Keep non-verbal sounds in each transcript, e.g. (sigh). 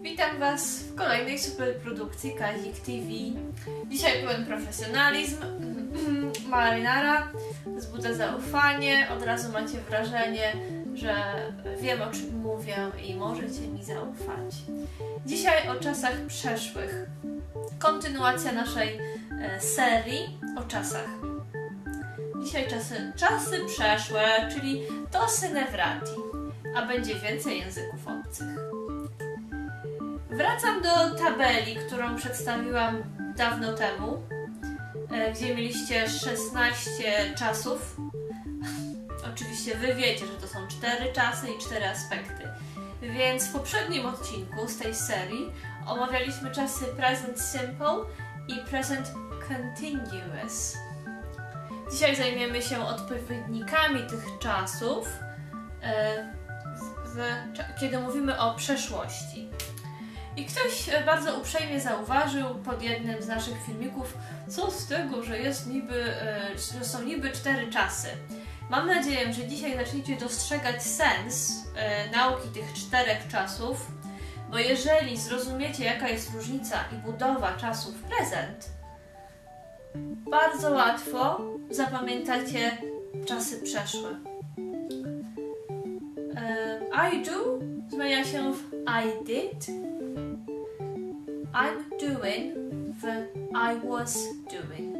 Witam Was w kolejnej superprodukcji Kazik TV. Dzisiaj pełen profesjonalizm, (clears throat) marynara, wzbudza zaufanie, od razu macie wrażenie, że wiem o czym mówię i możecie mi zaufać. Dzisiaj o czasach przeszłych. Kontynuacja naszej e, serii o czasach. Dzisiaj czasy, czasy przeszłe, czyli to synevrati, a będzie więcej języków obcych. Wracam do tabeli, którą przedstawiłam dawno temu, e, gdzie mieliście 16 czasów. (laughs) Oczywiście Wy wiecie, że to są 4 czasy i 4 aspekty. Więc w poprzednim odcinku z tej serii omawialiśmy czasy present simple i present continuous. Dzisiaj zajmiemy się odpowiednikami tych czasów, e, w, w, kiedy mówimy o przeszłości. I ktoś e, bardzo uprzejmie zauważył pod jednym z naszych filmików, co z tego, że jest niby, e, że są niby cztery czasy. Mam nadzieję, że dzisiaj zaczniecie dostrzegać sens e, nauki tych czterech czasów, bo jeżeli zrozumiecie, jaka jest różnica i budowa czasów prezent, bardzo łatwo zapamiętacie czasy przeszłe. I do zmienia się w I did, I'm doing w I was doing.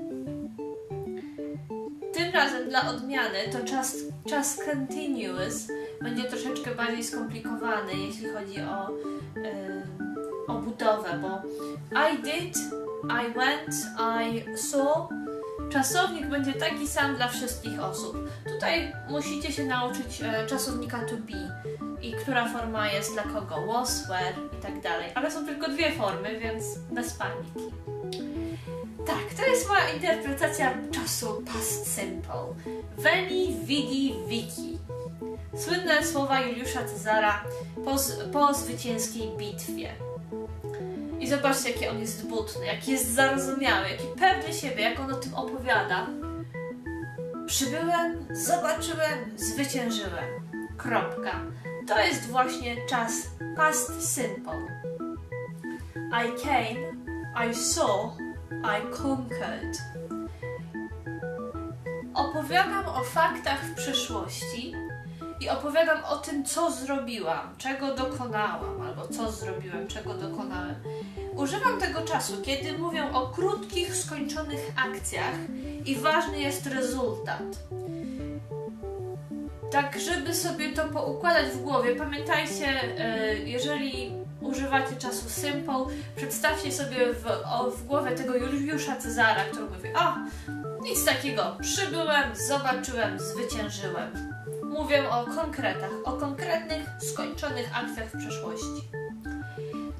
Tym razem dla odmiany to czas, czas continuous będzie troszeczkę bardziej skomplikowany, jeśli chodzi o, yy, o budowę, bo I did, I went, I saw. Czasownik będzie taki sam dla wszystkich osób. Tutaj musicie się nauczyć e, czasownika to be i która forma jest dla kogo, was, were i tak dalej. Ale są tylko dwie formy, więc bez paniki. Tak, to jest moja interpretacja czasu past simple. Veni, vidi, vici. Słynne słowa Juliusza Cezara po, po zwycięskiej bitwie. I zobaczcie, jaki on jest butny, jaki jest zarozumiały, jaki pewny siebie, jak on o tym opowiada. Przybyłem, zobaczyłem, zwyciężyłem. Kropka. To jest właśnie czas past simple. I came, I saw, I conquered. Opowiadam o faktach w przeszłości i opowiadam o tym, co zrobiłam, czego dokonałam, albo co zrobiłem, czego dokonałem. Używam tego czasu, kiedy mówię o krótkich, skończonych akcjach i ważny jest rezultat tak, żeby sobie to poukładać w głowie, pamiętajcie, e, jeżeli używacie czasu simple, przedstawcie sobie w, w głowie tego Juliusza Cezara, który mówi, o, nic takiego, przybyłem, zobaczyłem, zwyciężyłem. Mówię o konkretach, o konkretnych, skończonych akcjach w przeszłości.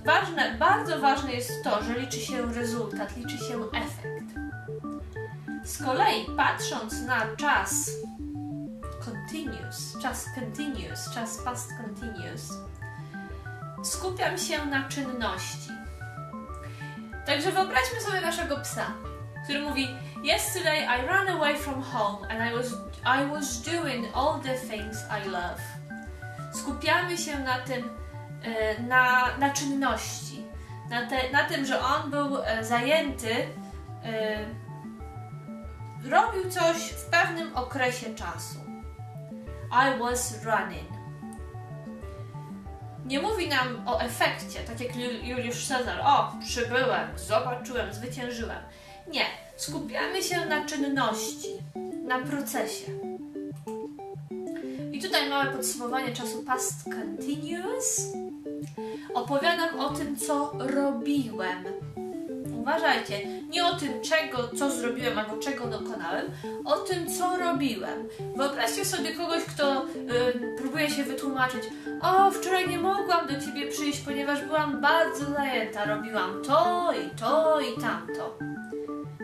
Ważne, bardzo ważne jest to, że liczy się rezultat, liczy się efekt. Z kolei patrząc na czas continuous, czas continuous, czas past continuous. Skupiam się na czynności. Także wyobraźmy sobie naszego psa, który mówi Yesterday I ran away from home and I was, I was doing all the things I love. Skupiamy się na tym, e, na, na czynności, na, te, na tym, że on był e, zajęty, e, robił coś w pewnym okresie czasu. I was running. Nie mówi nam o efekcie, tak jak Juliusz Cezar. O, przybyłem, zobaczyłem, zwyciężyłem. Nie, skupiamy się na czynności, na procesie. I tutaj małe podsumowanie czasu past continuous. Opowiadam o tym, co robiłem uważajcie, nie o tym, czego, co zrobiłem albo czego dokonałem, o tym, co robiłem. Wyobraźcie sobie kogoś, kto próbuje się wytłumaczyć, o, wczoraj nie mogłam do ciebie przyjść, ponieważ byłam bardzo zajęta, robiłam to i to i tamto.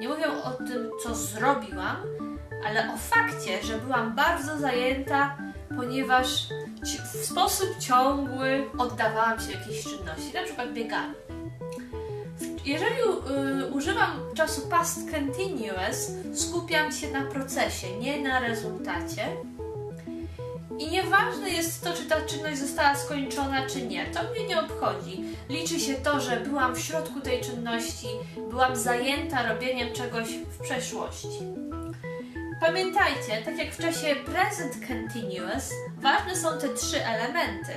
Nie mówię o tym, co zrobiłam, ale o fakcie, że byłam bardzo zajęta, ponieważ w sposób ciągły oddawałam się jakiejś czynności, na przykład bieganiu. Jeżeli y, używam czasu past continuous, skupiam się na procesie, nie na rezultacie. I nieważne jest to, czy ta czynność została skończona, czy nie. To mnie nie obchodzi. Liczy się to, że byłam w środku tej czynności, byłam zajęta robieniem czegoś w przeszłości. Pamiętajcie, tak jak w czasie present continuous, ważne są te trzy elementy.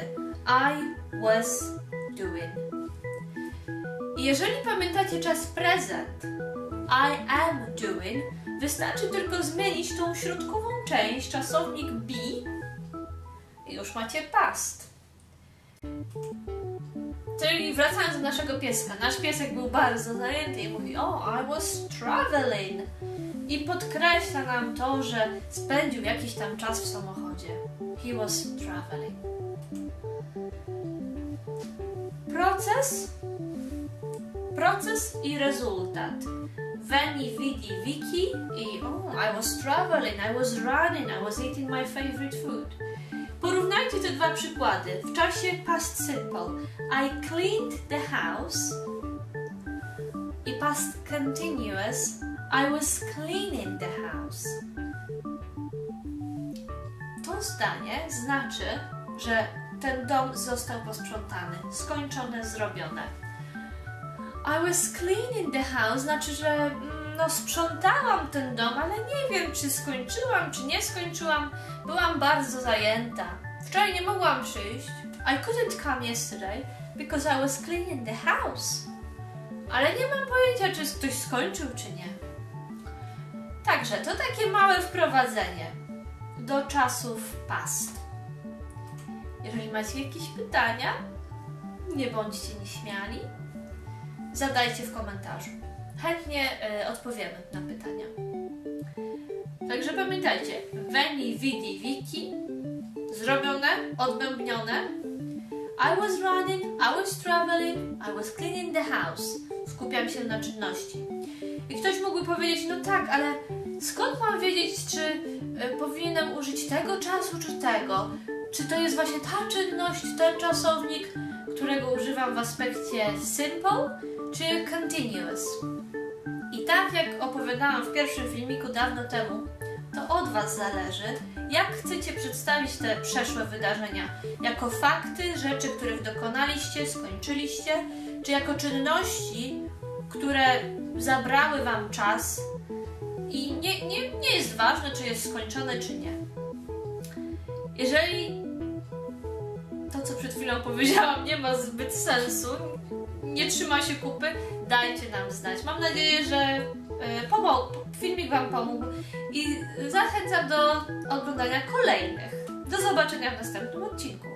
I was doing. Jeżeli pamiętacie czas present, I am doing, wystarczy tylko zmienić tą środkową część, czasownik be już macie past. Czyli wracając do naszego pieska. Nasz piesek był bardzo zajęty i mówi, oh, I was traveling. I podkreśla nam to, że spędził jakiś tam czas w samochodzie. He was traveling. Proces, proces i rezultat. Veni, vidi, vici i oh, I was traveling, I was running, I was eating my favorite food. Porównajcie te dwa przykłady. W czasie past simple I cleaned the house i past continuous I was cleaning the house. To zdanie znaczy, że ten dom został posprzątany, skończone, zrobione. I was cleaning the house znaczy, że mm, no sprzątałam ten dom, ale nie wiem, czy skończyłam, czy nie skończyłam. Byłam bardzo zajęta. Wczoraj nie mogłam przyjść. I couldn't come yesterday because I was cleaning the house. Ale nie mam pojęcia, czy ktoś skończył, czy nie. Także to takie małe wprowadzenie do czasów past. Jeżeli macie jakieś pytania, nie bądźcie nieśmiali, zadajcie w komentarzu. Chętnie y, odpowiemy na pytania. Także pamiętajcie, veni, vidi, vici, zrobione, odbębnione. I was running, I was traveling, I was cleaning the house. Skupiam się na czynności. I ktoś mógłby powiedzieć, no tak, ale skąd mam wiedzieć, czy y, powinienem użyć tego czasu, czy tego? Czy to jest właśnie ta czynność, ten czasownik, którego używam w aspekcie simple, czy continuous? I tak jak opowiadałam w pierwszym filmiku dawno temu, to od Was zależy, jak chcecie przedstawić te przeszłe wydarzenia. Jako fakty, rzeczy, których dokonaliście, skończyliście, czy jako czynności, które zabrały Wam czas i nie, nie, nie jest ważne, czy jest skończone, czy nie. Jeżeli co przed chwilą powiedziałam, nie ma zbyt sensu, nie trzyma się kupy, dajcie nam znać. Mam nadzieję, że e, pomógł, filmik Wam pomógł i zachęcam do oglądania kolejnych. Do zobaczenia w następnym odcinku.